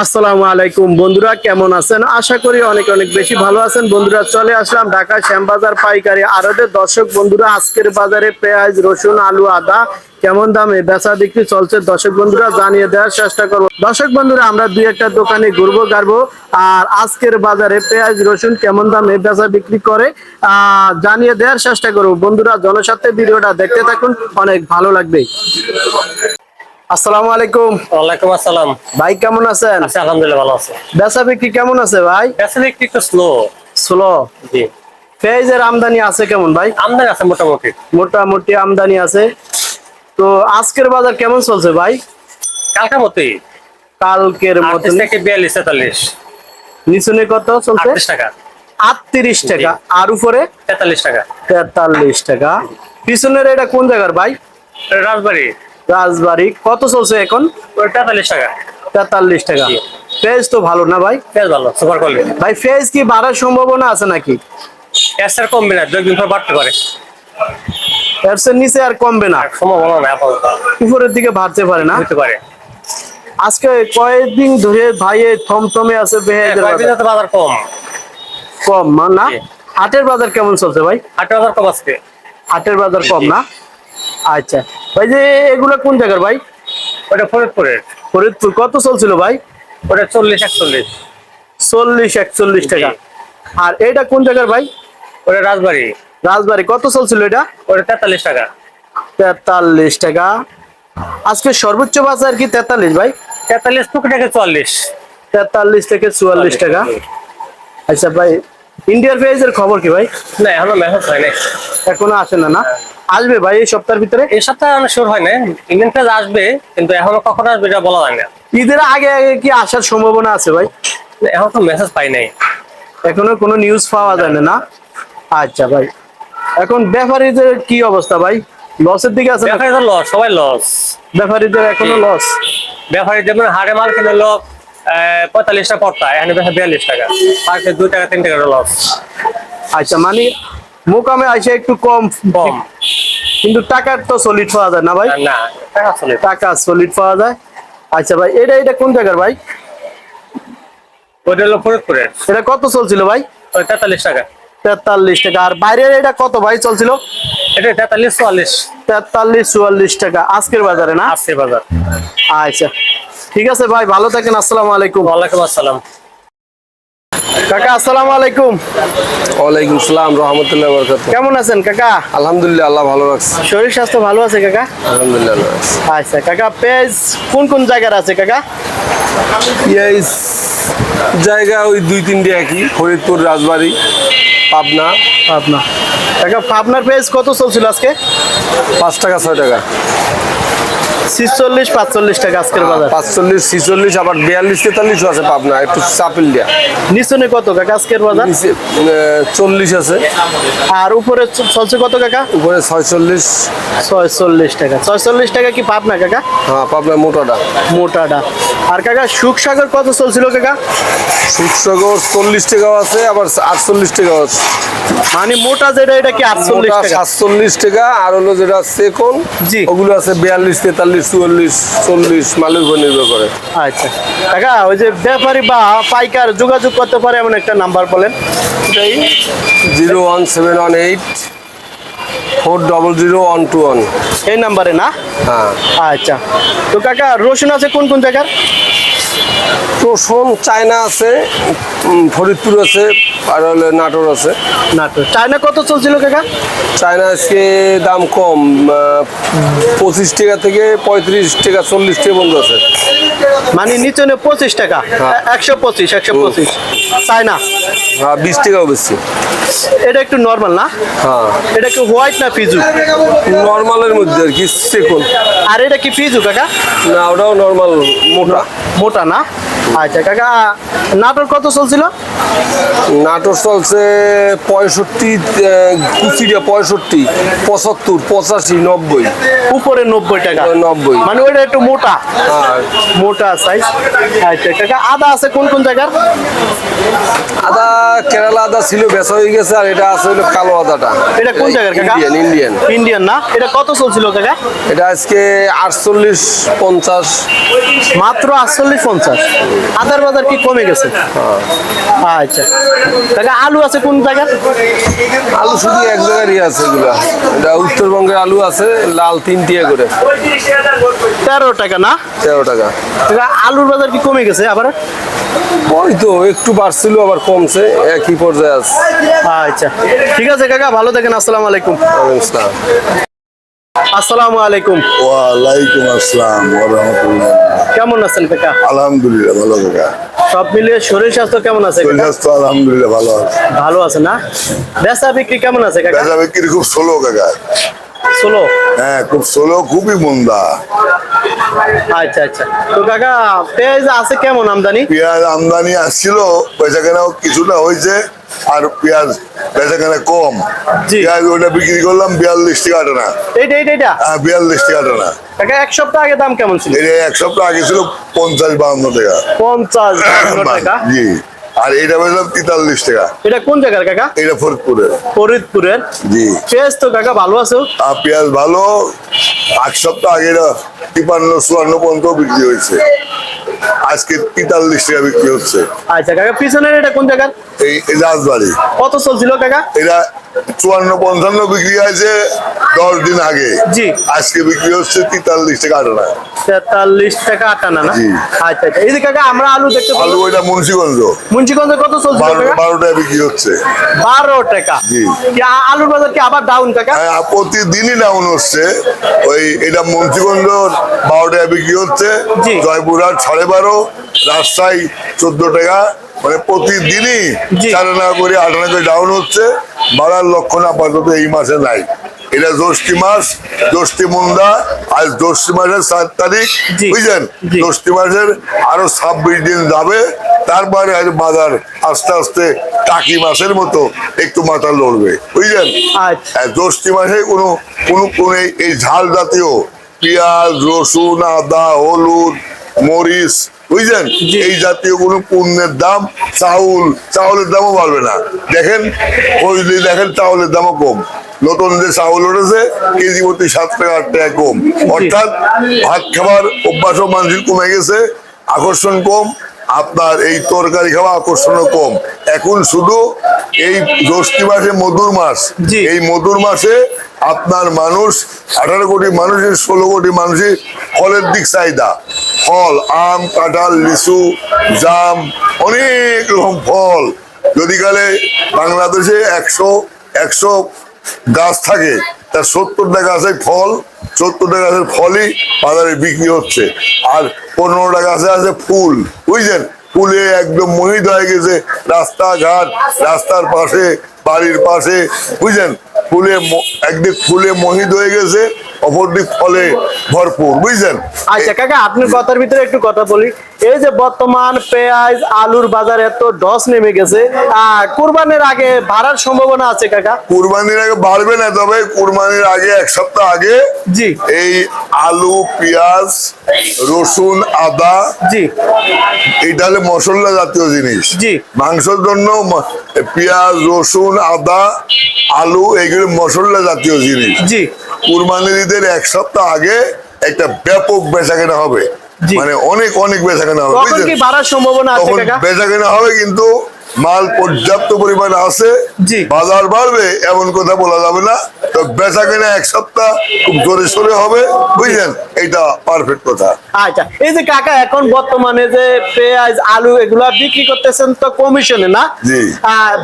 আসসালামু আলাইকুম। বন্ধুরা, কেমন আছেন? আশা করি অনেক অনেক বেশি ভালো আছেন। বন্ধুরা, চলে আসলাম ঢাকা শ্যামবাজার পাইকারি আড়তের দর্শক, বন্ধুরা, আজকের বাজারে পেঁয়াজ, রসুন, আলু, আদা কেমন দামে বেচা বিক্রি চলছে? দর্শক, বন্ধুরা, জানিয়ে দেওয়ার চেষ্টা করব। দর্শক, বন্ধুরা, আমরা দুই একটা দোকানে ঘুরবো গাড়বো আর আজকের বাজারে পেঁয়াজ, রসুন কেমন দামে বেচা বিক্রি করে জানিয়ে দেওয়ার চেষ্টা করব। বন্ধুরা, জনস্বার্থে ভিডিওটা দেখতে থাকুন। অনেক ভালো লাগবে। আসসালামু আলাইকুম। ওয়ালাইকুম আসসালাম। ভাই কেমন আছেন? আছি আলহামদুলিল্লাহ ভালো আছে। বেচা বিক্রি কেমন আছে ভাই? আসলে একটু একটু স্লো স্লো জি। পেঁয়াজের আমদানি আছে কেমন ভাই? আমদানি আছে মোটামুটি। মোটামুটি আমদানি আছে। তো আজকের বাজার কেমন চলছে ভাই? কালকার মতোই। কালকের আটত্রিশ থেকে বিয়াল্লিশ তেতাল্লিশ। নিচুনে কত চলছে? আটত্রিশ টাকা। আটত্রিশ টাকা। আর উপরে? তেতাল্লিশ টাকা। তেতাল্লিশ টাকা। পিছনের এটা কোন জায়গার ভাই? রাজবাড়ি। রাজবাড়ি। কত চলছে এখন? তেতাল্লিশ টাকা। তেতাল্লিশ টাকা। জি। পেঁয়াজ তো ভালো না ভাই? বেশ ভালো সুপার কোয়ালিটি ভাই পেঁয়াজ কি বাড়ার সম্ভাবনা আছে নাকি? এসআর কমবে না দু একদিন পর বাড়তে পারে। চেয়ে নিচে আর কমবে না? সম্ভাবনা নাই আপাতত। উপরের দিকে বাড়তে পারে না? হতে পারে। আজকে কয়েকদিন ধরে ভাই এই থমথমে আছে পেঁয়াজের কয়েকদিন বাজার। কম। কম না হাটের বাজার কেমন চলছে ভাই? হাটের বাজার কম আজকে। হাটের বাজার কম না? আচ্ছা। ভাই যে এগুলো কোন জায়গার ভাই? ওটা ফরিদপুরের। ফরিদপুর কত চলছিল ভাই? ওটা চল্লিশ একচল্লিশ। চল্লিশ একচল্লিশ টাকা। আর এটা কোন জায়গার ভাই? ওটা রাজবাড়ি। রাজবাড়ি কত চলছিল এটা? ওটা তেতাল্লিশ টাকা। তেতাল্লিশ টাকা। আজকে সর্বোচ্চ বাজার কি তেতাল্লিশ ভাই? তেতাল্লিশ টুকিটাকে চুয়াল্লিশ। তেতাল্লিশ থেকে চুয়াল্লিশ টাকা। আচ্ছা ভাই ইন্ডিয়ার পেঁয়াজের খবর কি ভাই? না এখনও মেসেজ হয় নাই এখনও আসে না? না আসবে ভাই এই সপ্তাহের ভিতরে? এই সপ্তাহে অনেক শুরু হয় না ইন্ডিয়ান পেজ আসবে কিন্তু এখনও কখন আসবে এটা বলা যায় না। ঈদের আগে আগে কি আসার সম্ভাবনা আছে ভাই? এখন তো মেসেজ পাই নাই। এখনও কোনো নিউজ পাওয়া যায় না না? আচ্ছা ভাই। এখন ব্যাপারীদের কি অবস্থা ভাই? লসের দিকে আছে না? ব্যাপারী লস সবাই লস ব্যাপারীদের এখনও লস ব্যাপারী যেমন হাড়ে মাল কিনে লোক পঁয়তাল্লিশ টাকা পড়তা এখানে বেশি বিয়াল্লিশ টাকা। পাঁচে দুই টাকা তিন টাকা লস আচ্ছা মানে মোকামে আইসে একটু কম। কম। কিন্তু টাকার তো সলিড পাওয়া যায় না ভাই? না টাকা চলে টাকা সলিড পাওয়া যায়। আচ্ছা ভাই এটা এটা কোন জায়গার ভাই? ওইটা হলো ফরিদপুরের। এটা কত চলছিল ভাই? তেতাল্লিশ টাকা। তেতাল্লিশ টাকা। আর বাইরের এটা কত ভাই চলছিল? এটা তেতাল্লিশ চুয়াল্লিশ। তেতাল্লিশ চুয়াল্লিশ টাকা। আজকের বাজারে না? আসছে বাজার। আচ্ছা। ঠিক আছে ভাই ভালো থাকেন আসসালামু আলাইকুম। ওয়ালাইকুম আসসালাম। কাকা আসসালামু আলাইকুম। ওয়ালাইকুম সালাম রহমতুল্লাহ বরকাত কেমন আছেন কাকা? আলহামদুলিল্লাহ আল্লাহ ভালো রাখছে। শরীর স্বাস্থ্য ভালো আছে কাকা? আলহামদুলিল্লাহ ভালো আচ্ছা কাকা পেঁয়াজ কোন কোন জায়গার আছে কাকা? এই জায়গা ওই দুই তিনটে একই ফরিদপুর রাজবাড়ি পাবনা। পাবনা। কাকা পাবনার পেজ কত চলছিল আজকে? পাঁচ টাকা ছয় টাকা। ছিচল্লিশ পাঁচচল্লিশ টাকা আজকের বাজার। পাঁচচল্লিশ ছিচল্লিশ আবার বিয়াল্লিশ তেতাল্লিশও আছে পাবনা একটু চাপিল দিয়া। নিচনে কত কাকা আজকের বাজার? চল্লিশ আছে। আর উপরে চলছে কত কাকা? উপরে ছয়চল্লিশ। ছয়চল্লিশ টাকা। ছয়চল্লিশ টাকা কি পাবনা কাকা? হ্যাঁ পাবনা মোটাটা। মোটাটা। আর কাকা সুখসাগর কত চলছিল কাকা? সুদসাগর চল্লিশ টাকাও আছে আবার আটচল্লিশ টাকাও আছে। মানে মোটা যেটা এটা কি আটচল্লিশ টাকা? সাতচল্লিশ টাকা আর হলো যেটা সেকন জি। ওগুলো আছে বিয়াল্লিশ তেতাল্লিশ চুয়াল্লিশ চল্লিশ মালের উপর নির্ভর করে। আচ্ছা। কাকা ওই যে ব্যাপারী বা পাইকার যোগাযোগ করতে পারে এমন একটা নাম্বার বলেন। এটাই zero one seven one eight four double zero one two one. এই নাম্বারে না? হ্যাঁ। আচ্ছা। তো কাকা রসুন আছে কোন কোন জায়গার? রসুন চায়না আছে ফরিদপুর আছে আর হলে নাটোর আছে। নাটোর। চায়না কত চলছিল কাকা? চায়না আজকে দাম কম পঁচিশ টাকা থেকে পঁয়ত্রিশ টাকা চল্লিশ টাকা বন্ধু আছে। মানে নিচনে নে পঁচিশ টাকা? হ্যাঁ। একশো পঁচিশ একশো পঁচিশ। চায়না? হ্যাঁ বিশ টাকাও বেশি। এটা একটু নর্মাল না? হ্যাঁ। এটা কি হোয়াইট না ফিজু নর্মালের মধ্যে আর কি সেকুন আর এটা কি ফিজু কাকা? না ওটাও নর্মাল মোটা। মোটা না? আচ্ছা কাকা নাটোর কত চলছিল? নাটোর চলছে পঁয়ষট্টি কুচিটা পঁয়ষট্টি পঁচাত্তর পঁচাশি নব্বই। উপরে নব্বই টাকা। নব্বই। মানে ওইটা একটু মোটা। হ্যাঁ। মোটা সাইজ আচ্ছা কাকা আদা আছে কোন কোন জায়গার? আদা কেরালা আদা ছিল বেচা হয়ে গেছে আর এটা আছে হলো কালো আদাটা। এটা কোন জায়গার কাকা? Indian Indian. ইন্ডিয়ান না? এটা কত চলছিল কাকা? এটা আজকে আটচল্লিশ পঞ্চাশ। মাত্র আটচল্লিশ পঞ্চাশ। আদার বাজার কি কমে গেছে? আচ্ছা। কাকা আলু আছে কোন জায়গার? আলু শুধু এক জায়গারই আছে এগুলা। এটা উত্তরবঙ্গের আলু আছে লাল তিন টিয়া করে। তেরো টাকা না? তেরো টাকা। আলুর বাজার কি কমে গেছে আবার? ওই তো একটু বাড়ছিল আবার কমছে একই পর্যায়ে আছে। আচ্ছা। ঠিক আছে কাকা ভালো থাকেন আসসালামু আলাইকুম। আসসালাম। আসসালামু আলাইকুম। ওয়ালাইকুম আসসালাম ওরহমতুল্লাহ কেমন আছেন কাকা? আলহামদুলিল্লাহ ভালো কাকা। সব মিলিয়ে শরীর স্বাস্থ্য কেমন আছে শরীর স্বাস্থ্য আলহামদুলিল্লাহ ভালো আছে। ভালো আছে না? বেচা বিক্রি কেমন আছে কাকা? বেচা বিক্রি খুব স্লো কাকা। স্লো হ্যাঁ খুব স্লো খুবই মন্দা। আচ্ছা আচ্ছা। তো কাকা পেঁয়াজ আছে কেমন আমদানি? পেঁয়াজ আমদানি আসছিল পয়সা কেনা কিছুটা হয়েছে। আর পেঁয়াজ বেচা কেনা কম। পেঁয়াজ ওটা বিক্রি করলাম বিয়াল্লিশ টাকা আটানা এইটা এইটা এইটা? হ্যাঁ বিয়াল্লিশ টাকা আটানা কাকা এক সপ্তাহ আগে দাম কেমন ছিল? এটা এক সপ্তাহ আগে ছিল পঞ্চাশ বাহান্ন টাকা। পঞ্চাশ টাকা। জি। আর এটা বেচলাম তেতাল্লিশ টাকা। এটা কোন জায়গার কাকা? এটা ফরিদপুরের। ফরিদপুরের। জি। পেঁয়াজ তো কাকা ভালো আছে। পেঁয়াজ ভালো এক সপ্তাহ আগে এটা তিপান্ন চুয়ান্ন পর্যন্ত বিক্রি হয়েছে। আজকে তেতাল্লিশ টাকা বিক্রি হচ্ছে। আচ্ছা কাকা পিছনের এটা কোন এই রাজবাড়ি। কত চলছিল কাকা? এটা চুয়ান্ন পঞ্চান্ন বিক্রি হয়েছে দশ দিন আগে। জি। আজকে বিক্রি হচ্ছে তেতাল্লিশ টাকা আটানা। তেতাল্লিশ টাকা আটানা না? আচ্ছা আচ্ছা। এই যে কাকা আমরা আলু দেখতে আলু ওইটা মুন্সিগঞ্জ। মুন্সিগঞ্জে কত চলছিল বারো টাকা বিক্রি হচ্ছে। বারো টাকা। জি। আলুর বাজার কি আবার ডাউন কাকা? হ্যাঁ, প্রতিদিনই ডাউন হচ্ছে। ওই এটা মুন্সিগঞ্জ বারো টাকা বিক্রি হচ্ছে। জয়পুরহাট সাড়ে বারো রাজশাহী চোদ্দ টাকা। মানে প্রতিদিনই। চার আনা করে আট আনা করে ডাউন হচ্ছে। বাড়ার লক্ষণ আপাতত এই মাসে নাই। এটা জ্যৈষ্ঠী মাস জ্যৈষ্ঠী মুন্দা আজ জ্যৈষ্ঠী মাসের সাত তারিখ বুঝলেন। জ্যৈষ্ঠী মাসের আরও ছাব্বিশ দিন যাবে। তারপরে আর বাজার আস্তে আস্তে টাকি মাসের মতো একটু মাথা লড়বে। বুঝলেন? আচ্ছা। জ্যৈষ্ঠী মাসে কোনো কোনো এই ঝাল জাতীয় পেঁয়াজ রসুন আদা হলুদ মরিচ বুঝলেন। এই জাতীয় কোনো পণ্যের দাম চাউল চাউলের দামও বাড়বে না। দেখেন ফজলি দেখেন চাউলের দামও কম। নতুন যে চাউল উঠেছে কেজি প্রতি সাত টাকা আট টাকা কম। অর্থাৎ ভাত খাবার অভ্যাসও মানুষের কমে গেছে আকর্ষণ কম আপনার এই তরকারি খাওয়া আকর্ষণও কম। এখন শুধু এই জ্যৈষ্ঠী মাসে মধুর মাস। এই মধুর মাসে আপনার মানুষ আঠারো কোটি মানুষের ষোলো কোটি মানুষের ফলের দিক চাহিদা। ফল আম কাঁঠাল লিচু জাম অনেক রকম ফল। যদি কালে বাংলাদেশে একশো একশো গাছ থাকে তার সত্তরটা গাছের ফল সত্তরটা গাছের ফলই বাজারে বিক্রি হচ্ছে। আর পনেরোটা গাছে আছে ফুল। বুঝলেন? ফুলে একদম মোহিত হয়ে গেছে রাস্তাঘাট, রাস্তার পাশে বাড়ির পাশে বুঝলেন? ফুলে একদিক ফুলে মোহিত হয়ে গেছে অপরদিক ফলে ভরপুর বুঝলেন? আচ্ছা কাকা আপনার কথার ভিতরে একটু কথা বলি। এই যে বর্তমান পেঁয়াজ আলুর বাজার এত ডস নেমে গেছে কুরবানির আগে বাড়ার সম্ভাবনা আছে কাকা? কুরবানির আগে বাড়বে না তবে কুরবানির আগে এক সপ্তাহ আগে জি। এই আলু পেঁয়াজ রসুন আদা জি। এটা হলে মশলা জাতীয় জিনিস। জি। মাংসের জন্য পেঁয়াজ রসুন আদা আলু এগুলো মশলা জাতীয় জিনিস। জি। কুরবানির ঈদের এক সপ্তাহ আগে একটা ব্যাপক বেচা কেনা হবে মানে অনেক অনেক বেচা কেনা হবে বেচা কেনা হবে কিন্তু মাল পর্যাপ্ত পরিমাণ আছে। বাজার বাড়বে এমন কথা বলা যাবে না। তো বেচা কেনা এক সপ্তাহ খুব জোরে সরে হবে বুঝলেন? এটা পারফেক্ট কথা। আচ্ছা এই যে কাকা এখন বর্তমানে যে পেঁয়াজ আলু এগুলা বিক্রি করতেছেন তো কমিশনে না?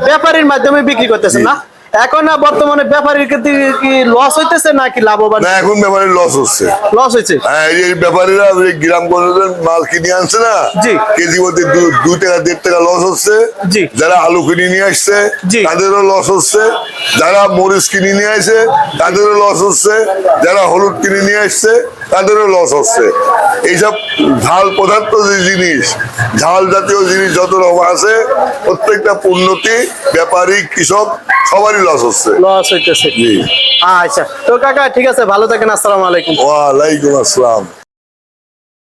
ব্যাপারীর মাধ্যমে বিক্রি করতেছেন না? এখন না বর্তমানে ব্যাপারীর ক্ষেত্রে কি লস হইতেছে নাকি লাভবান না এখন ব্যাপারে লস হচ্ছে লস হয়েছে হ্যাঁ এই ব্যাপারীরা গ্রাম গঞ্জের মাল কিনে আনছে না জি। কেজি দু- দুই টাকা দেড় টাকা লস হচ্ছে জি। যারা আলু কিনে নিয়ে আসছে। তাদেরও লস হচ্ছে যারা মরিচ কিনে নিয়ে আসে তাদেরও লস হচ্ছে যারা হলুদ কিনে নিয়ে আসছে তাদেরও লস হচ্ছে। এইসব ঝাল পদার্থ যে জিনিস ঝাল জাতীয় জিনিস যত রকম আছে প্রত্যেকটা উন্নতি ব্যাপারী কৃষক সবারই লস হচ্ছে। লস হইতেছে। জি। আচ্ছা তো কাকা ঠিক আছে ভালো থাকেন আসসালাম আলাইকুম। ওয়ালাইকুম আসসালাম।